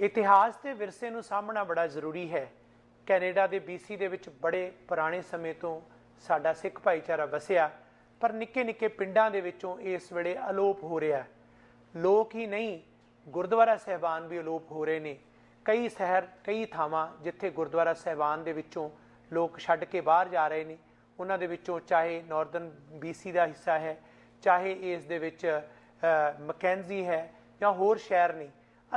ਇਤਿਹਾਸ ਤੇ ਵਿਰਸੇ ਨੂੰ ਸਾਂਭਣਾ ਬੜਾ ਜ਼ਰੂਰੀ ਹੈ। ਕੈਨੇਡਾ ਦੇ BC ਦੇ ਵਿੱਚ ਬੜੇ ਪੁਰਾਣੇ ਸਮੇਂ ਤੋਂ ਸਾਡਾ ਸਿੱਖ ਭਾਈਚਾਰਾ ਵਸਿਆ ਪਰ ਨਿੱਕੇ ਨਿੱਕੇ ਪਿੰਡਾਂ ਦੇ ਵਿੱਚੋਂ ਇਸ ਵੇਲੇ ਅਲੋਪ ਹੋ ਰਿਹਾ ਲੋਕ ਹੀ ਨਹੀਂ ਗੁਰਦੁਆਰਾ ਸਹਿਬਾਨ ਵੀ ਅਲੋਪ ਹੋ ਰਹੇ ਨੇ। ਕਈ ਸ਼ਹਿਰ ਕਈ ਥਾਵਾਂ ਜਿੱਥੇ ਗੁਰਦੁਆਰਾ ਸਹਿਬਾਨ ਦੇ ਵਿੱਚੋਂ ਲੋਕ ਛੱਡ ਕੇ ਬਾਹਰ ਜਾ ਰਹੇ ਨੇ ਉਹਨਾਂ ਦੇ ਵਿੱਚੋਂ ਚਾਹੇ ਨਾਰਦਰਨ BC ਦਾ ਹਿੱਸਾ ਹੈ ਚਾਹੇ ਇਸ ਦੇ ਵਿੱਚ ਅ, ਮਕੈਂਜ਼ੀ ਹੈ ਜਾਂ ਹੋਰ ਸ਼ਹਿਰ ਨੇ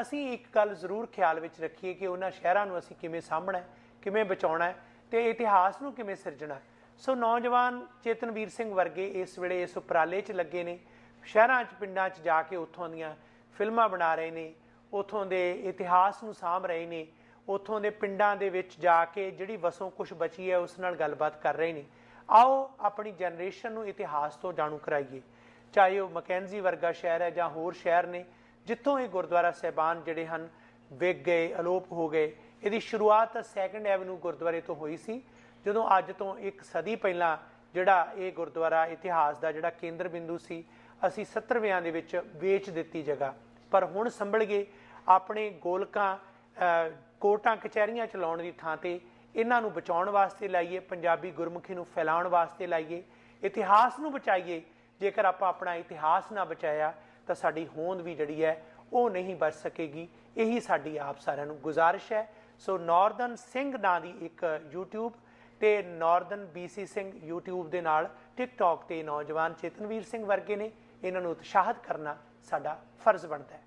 ਅਸੀਂ ਇੱਕ ਗੱਲ ਜ਼ਰੂਰ ਖਿਆਲ ਵਿੱਚ ਰੱਖੀਏ ਕਿ ਉਹਨਾਂ ਸ਼ਹਿਰਾਂ ਨੂੰ ਅਸੀਂ ਕਿਵੇਂ ਸਾਂਭਣਾ ਹੈ, ਕਿਵੇਂ ਬਚਾਉਣਾ ਹੈ ਤੇ ਇਤਿਹਾਸ ਨੂੰ ਕਿਵੇਂ ਸਿਰਜਣਾ ਹੈ। ਸੋ ਨੌਜਵਾਨ ਚੇਤਨਵੀਰ ਸਿੰਘ ਵਰਗੇ ਇਸ ਵੇਲੇ ਇਸ ਉਪਰਾਲੇ 'ਚ ਲੱਗੇ ਨੇ। ਸ਼ਹਿਰਾਂ 'ਚ, ਪਿੰਡਾਂ 'ਚ ਜਾ ਕੇ ਉੱਥੋਂ ਦੀਆਂ ਫਿਲਮਾਂ ਬਣਾ ਰਹੇ ਨੇ, ਉੱਥੋਂ ਦੇ ਇਤਿਹਾਸ ਨੂੰ ਸਾਂਭ ਰਹੇ ਨੇ, ਉੱਥੋਂ ਦੇ ਪਿੰਡਾਂ ਦੇ ਵਿੱਚ ਜਾ ਕੇ ਜਿਹੜੀ ਵਸੋਂ ਕੁਝ ਬਚੀ ਹੈ ਉਸ ਨਾਲ ਗੱਲਬਾਤ ਕਰ ਰਹੇ ਨੇ। ਆਓ ਆਪਣੀ ਜਨਰੇਸ਼ਨ ਨੂੰ ਇਤਿਹਾਸ ਤੋਂ ਜਾਣੂ ਕਰਾਈਏ। ਚਾਹੇ ਉਹ ਮਕੈਂਜ਼ੀ ਵਰਗਾ ਸ਼ਹਿਰ ਹੈ ਜਾਂ ਹੋਰ ਸ਼ਹਿਰ ਨੇ ਜਿੱਥੋਂ ਇਹ ਗੁਰਦੁਆਰਾ ਸਹਿਬਾਨ ਜਿਹੜੇ ਹਨ ਵਿਗ ਗਏ, ਅਲੋਪ ਹੋ ਗਏ, ਇਹਦੀ ਸ਼ੁਰੂਆਤ ਸੈਕੰਡ ਐਵਨਿਊ ਗੁਰਦੁਆਰੇ ਤੋਂ ਹੋਈ ਸੀ, ਜਦੋਂ ਅੱਜ ਤੋਂ ਇੱਕ ਸਦੀ ਪਹਿਲਾਂ ਜਿਹੜਾ ਇਹ ਗੁਰਦੁਆਰਾ ਇਤਿਹਾਸ ਦਾ ਜਿਹੜਾ ਕੇਂਦਰ ਬਿੰਦੂ ਸੀ, ਅਸੀਂ 70ਵਿਆਂ ਦੇ ਵਿੱਚ ਵੇਚ ਦਿੱਤੀ ਜਗ੍ਹਾ। ਪਰ ਹੁਣ ਸੰਭਲ ਗਏ, ਆਪਣੇ ਗੋਲਕਾਂ ਕੋਟਾਂ, ਕਚਹਿਰੀਆਂ ਚਲਾਉਣ ਦੀ ਥਾਂ ਤੇ ਇਹਨਾਂ ਨੂੰ ਬਚਾਉਣ ਵਾਸਤੇ ਲਾਈਏ, ਪੰਜਾਬੀ ਗੁਰਮੁਖੀ ਨੂੰ ਫੈਲਾਉਣ ਵਾਸਤੇ ਲਾਈਏ, ਇਤਿਹਾਸ ਨੂੰ ਬਚਾਈਏ, ਜੇਕਰ ਆਪਾਂ ਆਪਣਾ ਇਤਿਹਾਸ ਨਾ ਬਚਾਇਆ ਤਾਂ ਸਾਡੀ ਹੋਂਦ ਵੀ ਜਿਹੜੀ ਹੈ, ਉਹ ਨਹੀਂ ਬਚ ਸਕੇਗੀ। ਇਹੀ ਸਾਡੀ ਆਪ ਸਾਰਿਆਂ ਨੂੰ ਗੁਜ਼ਾਰਿਸ਼ ਹੈ। ਸੋ ਨਾਰਦਰਨ ਸਿੰਘ ਨਾਂ ਦੀ ਇੱਕ YouTube ਤੇ ਨਾਰਦਰਨ BC ਸਿੰਘ YouTube ਦੇ ਨਾਲ TikTok ਤੇ ਨੌਜਵਾਨ ਚੇਤਨਵੀਰ ਸਿੰਘ ਵਰਗੇ ਨੇ। ਇਹਨਾਂ ਨੂੰ ਉਤਸ਼ਾਹਿਤ ਕਰਨਾ ਸਾਡਾ ਫਰਜ਼ ਬਣਦਾ ਹੈ।